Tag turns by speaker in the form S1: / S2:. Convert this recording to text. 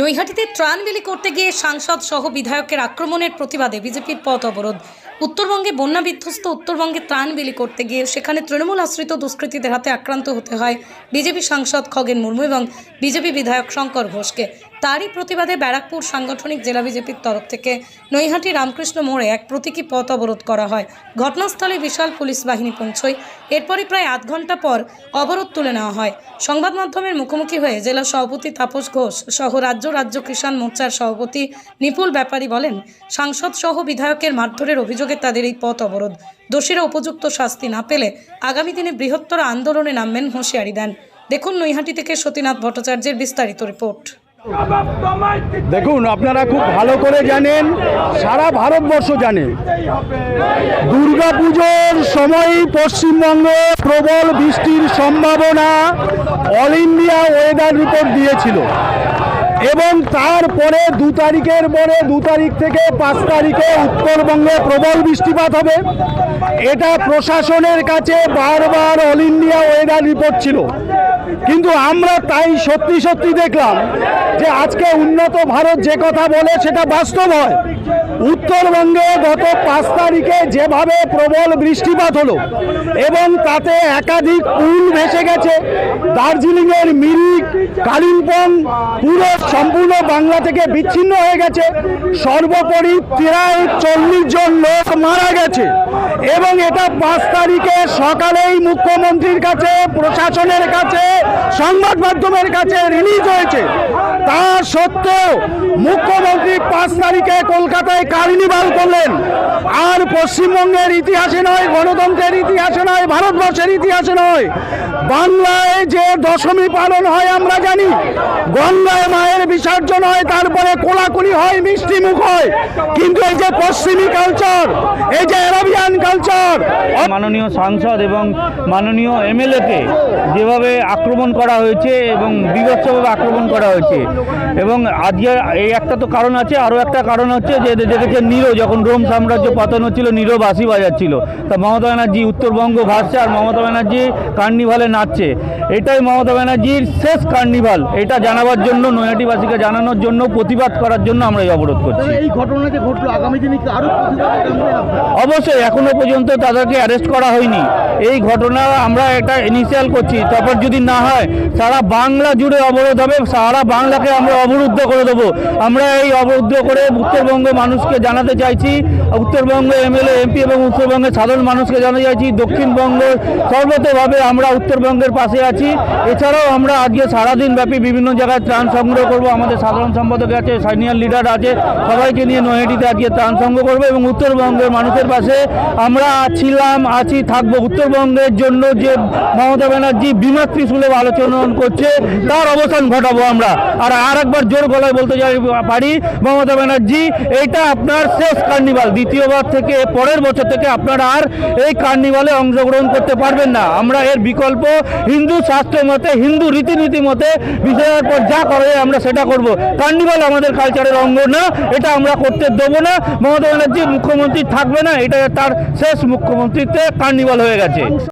S1: নৈহাটিতে ত্রাণ বিলি করতে গিয়ে সাংসদ সহ বিধায়কের আক্রমণের প্রতিবাদে বিজেপির পথ অবরোধ। উত্তরবঙ্গে বন্যা বিধ্বস্ত উত্তরবঙ্গে ত্রাণ বিলি করতে গিয়ে সেখানে তৃণমূল আশ্রিত দুষ্কৃতীদের হাতে আক্রান্ত হতে হয় বিজেপি সাংসদ খগেন মুর্মু এবং বিজেপি বিধায়ক শঙ্কর ঘোষকে। তারই প্রতিবাদে ব্যারাকপুর সাংগঠনিক জেলা বিজেপির তরফ থেকে নৈহাটি রামকৃষ্ণ মোড়ে এক প্রতীকী পথ অবরোধ করা হয়। ঘটনাস্থলে বিশাল পুলিশ বাহিনী পৌঁছয়। এরপরই প্রায় আধ ঘণ্টা পর অবরোধ তুলে নেওয়া হয়। সংবাদ মাধ্যমের মুখোমুখি হয়ে জেলা সভাপতি তাপস ঘোষ সহ রাজ্য রাজ্য কিষাণ মোর্চার সভাপতি নিপুল ব্যাপারী বলেন, সাংসদ সহ বিধায়কের মারধরের অভিযোগে তাদের এই পথ অবরোধ। দোষীরা উপযুক্ত শাস্তি না পেলে আগামী দিনে বৃহত্তর আন্দোলনে নামবেন হুঁশিয়ারি দেন। দেখুন নৈহাটি থেকে সতীনাথ ভট্টাচার্যের বিস্তারিত রিপোর্ট।
S2: দেখুন, আপনারা খুব ভালো করে জানেন, সারা ভারতবর্ষ জানে। দুর্গা পুজোর সময় পশ্চিমবঙ্গে প্রবল বৃষ্টির সম্ভাবনা অল ইন্ডিয়া ওয়েদার রিপোর্ট দিয়েছিল। এবং তারপরে দু তারিখের পরে, দু তারিখ থেকে পাঁচ তারিখে উত্তরবঙ্গে প্রবল বৃষ্টিপাত হবে। এটা প্রশাসনের কাছে বারবার অল ইন্ডিয়া ওয়েদার রিপোর্ট ছিল। কিন্তু আমরা তাই সত্যি সত্যি দেখলাম যে আজকে উন্নত ভারত যে কথা বলে সেটা বাস্তব হয়। উত্তরবঙ্গে গত পাঁচ তারিখে যেভাবে প্রবল বৃষ্টিপাত হলো এবং তাতে একাধিক পুল ভেসে গেছে, দার্জিলিংয়ের মিরিক, কালিম্পং, পুরো সম্পূর্ণ বাংলা থেকে বিচ্ছিন্ন হয়ে গেছে। সর্বোপরি প্রায় চল্লিশ জন লোক মারা গেছে এবং এটা পাঁচ তারিখে সকালেই মুখ্যমন্ত্রীর কাছে, প্রশাসনের কাছে সংবাদ মাধ্যমের কাছে রিলিজ হয়েছে। তা সত্ত্বেও মুখ্যমন্ত্রী পাঁচ তারিখে কলকাতায় কার্নিভাল করলেন। আর পশ্চিমবঙ্গের ইতিহাসে নয়, গণতন্ত্রের ইতিহাসে নয়, ভারতবর্ষের ইতিহাসে নয়। বাংলায় যে দশমী পালন হয় আমরা জানি, গঙ্গায় মায়ের বিসর্জন হয় তারপরে কোলাকুলি হয়, মিষ্টি মুখ হয়। কিন্তু এই যে পশ্চিমী কালচার এই যে অ্যারাবিয়ান কালচার
S3: মাননীয় সাংসদ এবং মাননীয় এমএলএকে যেভাবে আক্রমণ করা হয়েছে এবং বিভৎসভাবে আক্রমণ করা হয়েছে। এবং আজকে এই একটা তো কারণ আছে, আরও একটা কারণ হচ্ছে যে দেখেছে নিরো যখন রোম সাম্রাজ্য পতন হচ্ছিল নিরো বাসি বাজাচ্ছিল। তা মমতা ব্যানার্জি উত্তরবঙ্গ ভাসছে আর মমতা ব্যানার্জি কার্নিভালে নাচছে। এটাই মমতা ব্যানার্জির শেষ কার্নিভাল। এটা জানাবার জন্য, নৈহাটিবাসীকে জানানোর জন্য প্রতিবাদ করার জন্য আমরা এই অবরোধ করছি।
S2: এই ঘটনা যে ঘটলো আগামী দিনে আরও
S3: অবশ্যই এখনও পর্যন্ত তাদেরকে অ্যারেস্ট করা হয়নি। এই ঘটনা আমরা এটা ইনিশিয়াল করছি। তারপর যদি না হয়, সারা বাংলা জুড়ে অবরোধ হবে, সারা বাংলাকে আমরা অবরুদ্ধ করে দেবো। আমরা এই অবরুদ্ধ করে উত্তরবঙ্গ মানুষকে জানাতে চাইছি। উত্তরবঙ্গ এমএলএ, এমপি এবং উত্তরবঙ্গের সাধারণ মানুষকে জানাতে চাইছি। দক্ষিণবঙ্গ সর্বতভাবে আমরা উত্তরবঙ্গের পাশে আছি। এছাড়াও আমরা আজকে সারাদিন ব্যাপী বিভিন্ন জায়গায় ত্রাণ সংগ্রহ করব। আমাদের সাধারণ সম্পাদক আছে সিনিয়র লিডার আছে। সবাইকে নিয়ে নৈহাটিতে আজকে ত্রাণ সংগ্রহ করব এবং উত্তরবঙ্গের মানুষের পাশে আমরা ছিলাম, আছি, থাকব। উত্তরবঙ্গের জন্য যে মমতা ব্যানার্জি বিমাতৃ সুলভ আলোচনা করছে, তার অবসান ঘটাবো আমরা। আর আর একবার জোর গলায় বলতে চাই পারি, মমতা ব্যানার্জি, এটা আপনার শেষ কার্নিভাল। দ্বিতীয়বার থেকে, পরের বছর থেকে আপনারা আর এই কার্নিভালে অংশগ্রহণ করতে পারবেন না। আমরা এর বিকল্প হিন্দু শাস্ত্র মতে, হিন্দু রীতিনীতি মতে, বিষয়ের পর যা করে আমরা সেটা করব। কার্নিভাল আমাদের কালচারের অঙ্গ না, এটা আমরা করতে দেবো না। মমতা ব্যানার্জি মুখ্যমন্ত্রী থাকবে না এটা তার শেষ মুখ্যমন্ত্রীতে কার্নিভাল হয়ে গেছে।